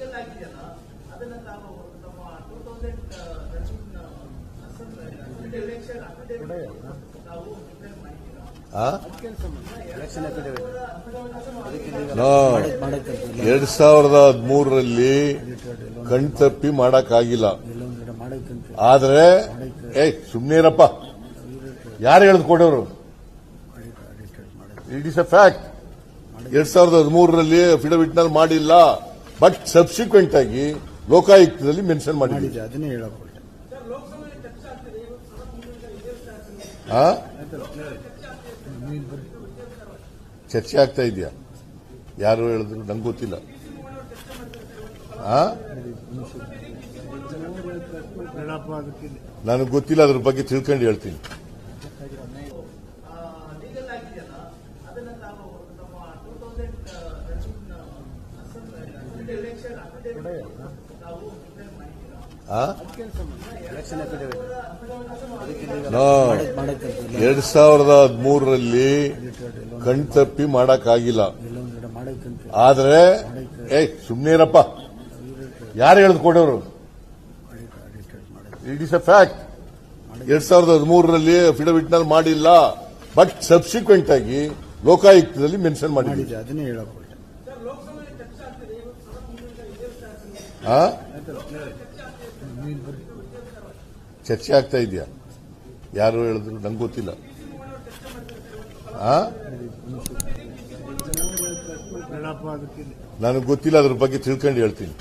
Legal ಆಗಿದೆಯಲ್ಲ ಅದನ್ನ ತಾವು ನಮ್ಮ two thousand thirteen election affidavit ತಾವು ಪ್ರಿಪೇರ್ ಮಾಡಿದ್ದೀರಾ. ಎರಡ್ ಸಾವಿರದ ಹದಿಮೂರರಲ್ಲಿ ಕಣ್ತಪ್ಪಿ ಮಾಡಕ್ಕಾಗಿಲ್ಲ. ಆದ್ರೆ ಏ ಸುಮ್ನೆ ಇರಪ್ಪ ಯಾರು ಹೇಳಿದ್ ಕೊಡೋರು? ಇಟ್ ಇಸ್ ಅ ಫ್ಯಾಕ್ಟ್ ಎರಡ್ ಸಾವಿರದ ಹದಿಮೂರರಲ್ಲಿ ಅಫಿಡವಿಟ್ನಲ್ಲಿ ಮಾಡಿಲ್ಲ. ಬಟ್ ಸಬ್ಸಿಕ್ವೆಂಟ್ ಆಗಿ ಲೋಕಾಯುಕ್ತದಲ್ಲಿ ಮೆನ್ಷನ್ ಮಾಡಿದ್ದೀವಿ ಮಾಡಿದ್ದೆ ಅದನ್ನೇ ಹೇಳಬಹುದು? ಚರ್ಚೆ ಆಗ್ತಾ ಇದೆಯಾ? ಯಾರು ಹೇಳಿದ್ರು? ನಂಗೆ ಗೊತ್ತಿಲ್ಲ. ಆ? ನನಗೆ ಗೊತ್ತಿಲ್ಲ ಅದ್ರ ಬಗ್ಗೆ ತಿಳ್ಕೊಂಡು ಹೇಳ್ತೀನಿ. ಎರಡ್ ಸಾವಿರದ ಹದಿಮೂರರಲ್ಲಿ ಕಣ್ತಪ್ಪಿ ಮಾಡಕ್ಕಾಗಿಲ್ಲ. ಆದ್ರೆ ಏ ಸುಮ್ನೆ ಇರಪ್ಪ ಯಾರು ಹೇಳಿದ್ ಕೊಡೋರು? ಇಟ್ ಇಸ್ ಅ ಫ್ಯಾಕ್ಟ್ ಎರಡ್ ಸಾವಿರದ ಹದಿಮೂರರಲ್ಲಿ ಅಫಿಡವಿಟ್ನಲ್ಲಿ ಮಾಡಿಲ್ಲ. ಬಟ್ ಸಬ್ಸಿಕ್ವೆಂಟ್ ಆಗಿ ಲೋಕಾಯುಕ್ತದಲ್ಲಿ ಮೆನ್ಷನ್ ಮಾಡಿದ್ದೀವಿ ಚರ್ಚೆ ಆಗ್ತಾ ಇದೆಯಾ? ಯಾರು ಹೇಳಿದ್ರು? ನಂಗೆ ಗೊತ್ತಿಲ್ಲ? ನನಗೆ ಗೊತ್ತಿಲ್ಲ ಅದ್ರ ಬಗ್ಗೆ ತಿಳ್ಕೊಂಡು ಹೇಳ್ತೀನಿ.